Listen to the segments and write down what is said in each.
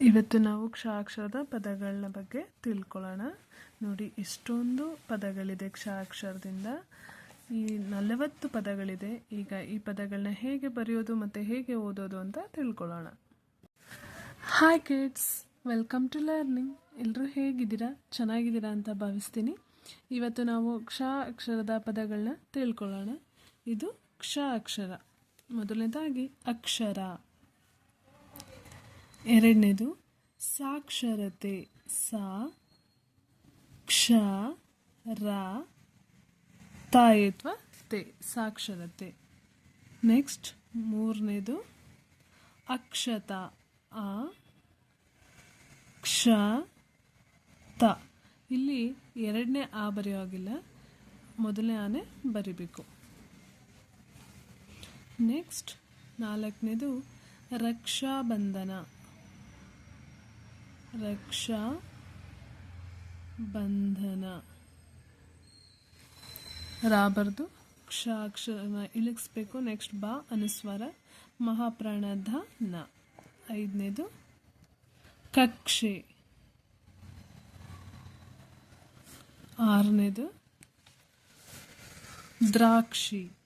ಇವತ್ತು ನಾವು ಕ್ಷಾಕ್ಷರದ ಪದಗಳನ್ನ ಬಗ್ಗೆ ತಿಳ್ಕೊಳ್ಳೋಣ. ನೋಡಿ, ಇಷ್ಟೊಂದು ಪದಗಳಿದೆ ಕ್ಷಾಕ್ಷರದಿಂದ. ಈ ನಲವತ್ತು ಪದಗಳಿದೆ. ಈಗ ಈ ಪದಗಳನ್ನ ಹೇಗೆ ಬರೆಯೋದು ಮತ್ತು ಹೇಗೆ ಓದೋದು ಅಂತ ತಿಳ್ಕೊಳ್ಳೋಣ. Hi kids welcome to learning ಎಲ್ಲರೂ ಹೇಗಿದ್ದೀರಾ? ಚೆನ್ನಾಗಿದ್ದೀರಾ ಅಂತ ಭಾವಿಸ್ತೀನಿ. ಇವತ್ತು ನಾವು ಕ್ಷ ಅಕ್ಷರದ ಪದಗಳನ್ನ ತಿಳ್ಕೊಳ್ಳೋಣ. ಇದು ಕ್ಷ ಅಕ್ಷರ ಮೊದಲನೇದಾಗಿ ಅಕ್ಷರ. ಎರಡನೇದು ಸಾಕ್ಷರತೆ. ಸಾ, ಕ್ಷ, ರ, ತಾಯತ್ವ, ತೆ, ಸಾಕ್ಷರತೆ. ನೆಕ್ಸ್ಟ್ ಮೂರನೇದು ಅಕ್ಷತ. ಆ ಕ್ಷ, ತ. ಇಲ್ಲಿ ಎರಡನೇ ಆ ಬರೆಯೋ ಹಾಗಿಲ್ಲ. ಮೊದಲನೇ ಆನೆ ಬರಿಬೇಕು. ನೆಕ್ಸ್ಟ್ ನಾಲ್ಕನೇದು ರಕ್ಷಾಬಂಧನ. ರಕ್ಷಾ ಬಂಧನ. ರಾಬರ್ದು ಕ್ಷ ಅಕ್ಷರನ ಇಳಿಸ್ಬೇಕು ನೆಕ್ಸ್ಟ್ ಬಾ ಅನುಸ್ವಾರ ಮಹಾಪ್ರಾಣದ ನ ಐದನೇದು ಕಕ್ಷೆ. ಆರನೇದು ದ್ರಾಕ್ಷಿ.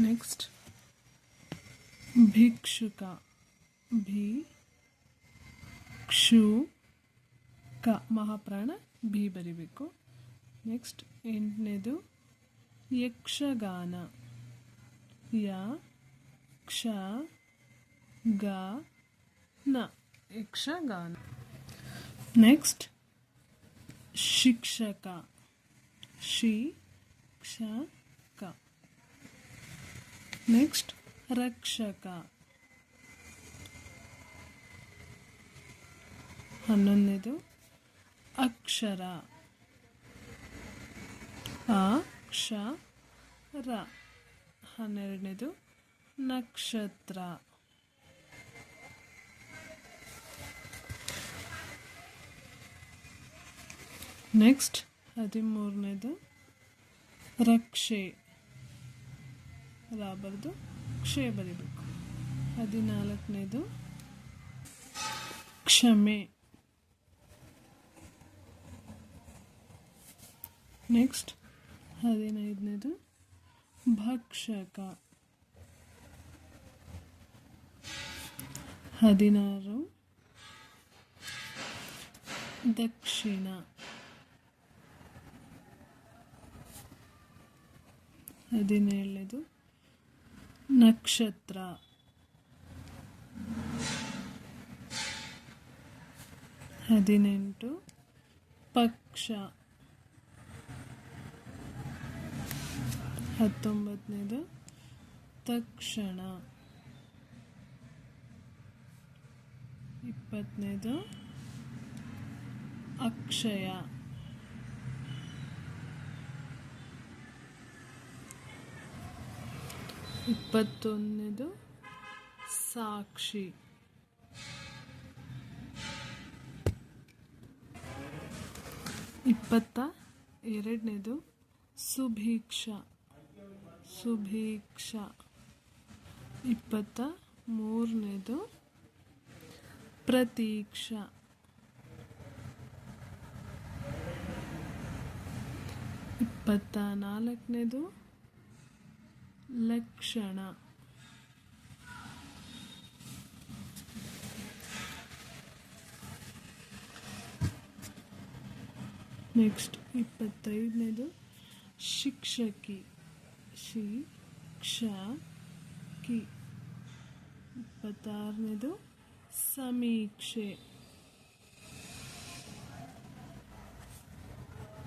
ನೆಕ್ಸ್ಟ್ ಭಿಕ್ಷುಕ ಭಿ ಕ್ಷು ಕ ಮಹಾಪ್ರಾಣ ಭಿ ಬರಿಬೇಕು ನೆಕ್ಸ್ಟ್ ಎಂಟನೇದು ಯಕ್ಷಗಾನ ಯ ಕ್ಷ ಗ ನ ಯಕ್ಷಗಾನ ನೆಕ್ಸ್ಟ್ ಶಿಕ್ಷಕ ಶಿ ಕ್ಷ ಕ ನೆಕ್ಸ್ಟ್ ರಕ್ಷಕ. ಹನ್ನೊಂದನೇದು ಅಕ್ಷರ. ಆ ಕ್ಷ ರ. ಹನ್ನೆರಡನೇದು ನಕ್ಷತ್ರ. ನೆಕ್ಸ್ಟ್ ಹದಿಮೂರನೇದು ರಕ್ಷೆ. ರಾ ಬರೆದು ಕ್ಷೆ ಬರಿಬೇಕು. ಹದಿನಾಲ್ಕನೇದು ಕ್ಷಮೆ. ನೆಕ್ಸ್ಟ್ ಹದಿನೈದನೇದು ಭಕ್ಷಕ. ಹದಿನಾರು ದಕ್ಷಿಣ. ಹದಿನೇಳನೇದು ನಕ್ಷತ್ರ. ಹದಿನೆಂಟು. ಪಕ್ಷ. ಹತ್ತೊಂಬತ್ತನೇದು. ತಕ್ಷಣ. ಇಪ್ಪತ್ತನೇದು. ಅಕ್ಷಯ. ಇಪ್ಪತ್ತೊಂದನೇದು ಸಾಕ್ಷಿ. ಇಪ್ಪತ್ತ ಎರಡನೇದು ಸುಭೀಕ್ಷ. ಸುಭೀಕ್ಷ. ಇಪ್ಪತ್ತ ಮೂರನೇದು ಪ್ರತೀಕ್ಷ. ಇಪ್ಪತ್ತ ನಾಲ್ಕನೇದು ಲಕ್ಷಣ. ನೆಕ್ಸ್ಟ್ ಇಪ್ಪತ್ತೈದನೇದು. ಶಿಕ್ಷಕಿ. ಶಿ ಕ್ಷ ಕಿ ಇಪ್ಪತ್ತಾರನೇದು ಸಮೀಕ್ಷೆ.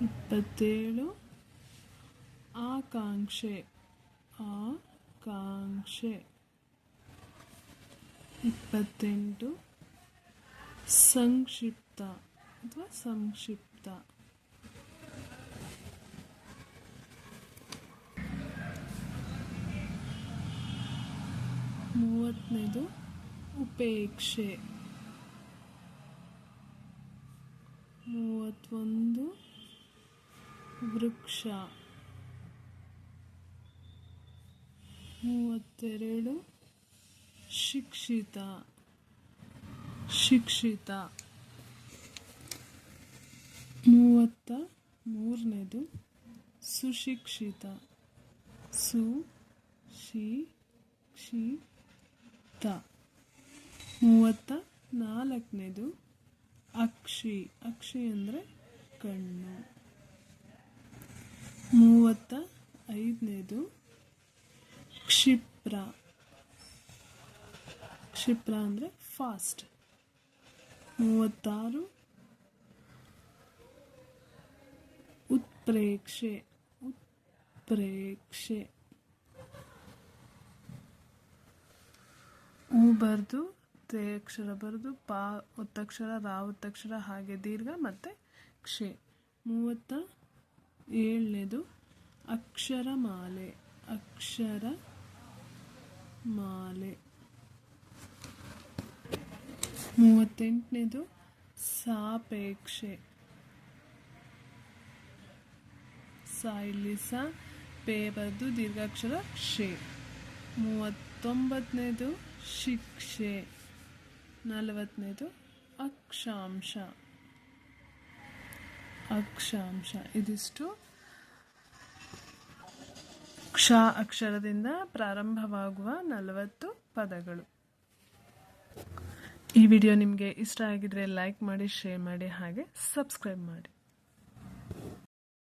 ಇಪ್ಪತ್ತೇಳು ಆಕಾಂಕ್ಷೆ. ಆಕಾಂಕ್ಷೆ. ಇಪ್ಪತ್ತೆಂಟು. ಸಂಕ್ಷಿಪ್ತ ಅಥವಾ ಸಂಕ್ಷಿಪ್ತ. ಮೂವತ್ತನೇದು ಉಪೇಕ್ಷೆ. ಮೂವತ್ತೊಂದು. ವೃಕ್ಷ. ಮೂವತ್ತೆರಡು. ಶಿಕ್ಷಿತ. ಶಿಕ್ಷಿತ. ಮೂವತ್ತ ಮೂರನೇದು. ಸುಶಿಕ್ಷಿತ. ಸು ಶಿ ಕ್ಷಿ ತ ಮೂವತ್ತ ನಾಲ್ಕನೇದು. ಅಕ್ಷಿ. ಅಕ್ಷಿ ಅಂದರೆ ಕಣ್ಣು. ಮೂವತ್ತ ಐದನೇದು. ಕ್ಷಿಪ್ರ. ಕ್ಷಿಪ್ರ ಅಂದರೆ ಫಾಸ್ಟ್ ಮೂವತ್ತಾರು. ಉತ್ಪ್ರೇಕ್ಷೆ. ಉತ್ಪ್ರೇಕ್ಷೆ. ಹೂ ಬರೆದು ತೇ ಅಕ್ಷರ ಬರೆದು, ಪಾ ಒತ್ತಕ್ಷರ, ರಾ ಒತ್ತಕ್ಷರ, ಹಾಗೆ ದೀರ್ಘ ಮತ್ತು ಕ್ಷೆ. ಮೂವತ್ತ ಏಳನೇದು ಅಕ್ಷರ ಮಾಲೆ ಅಕ್ಷರ ಮಾಲೆ. ಮೂವತ್ತೆಂಟನೇದು ಸಾಪೇಕ್ಷೆ. ಸ ಪೇಬದ್ದು ದೀರ್ಘಾಕ್ಷರ ಶೇ. ಮೂವತ್ತೊಂಬತ್ತನೇದು ಶಿಕ್ಷೆ. ನಲವತ್ತನೇದು ಅಕ್ಷಾಂಶ. ಅಕ್ಷಾಂಶ. ಇದಿಷ್ಟು ಕ್ಷ ಅಕ್ಷರದಿಂದ ಪ್ರಾರಂಭವಾಗುವ ನಲವತ್ತು ಪದಗಳು. ಈ ವಿಡಿಯೋ ನಿಮಗೆ ಇಷ್ಟ ಆಗಿದ್ರೆ ಲೈಕ್ ಮಾಡಿ ಶೇರ್ ಮಾಡಿ, ಹಾಗೆ ಸಬ್ಸ್ಕ್ರೈಬ್ ಮಾಡಿ.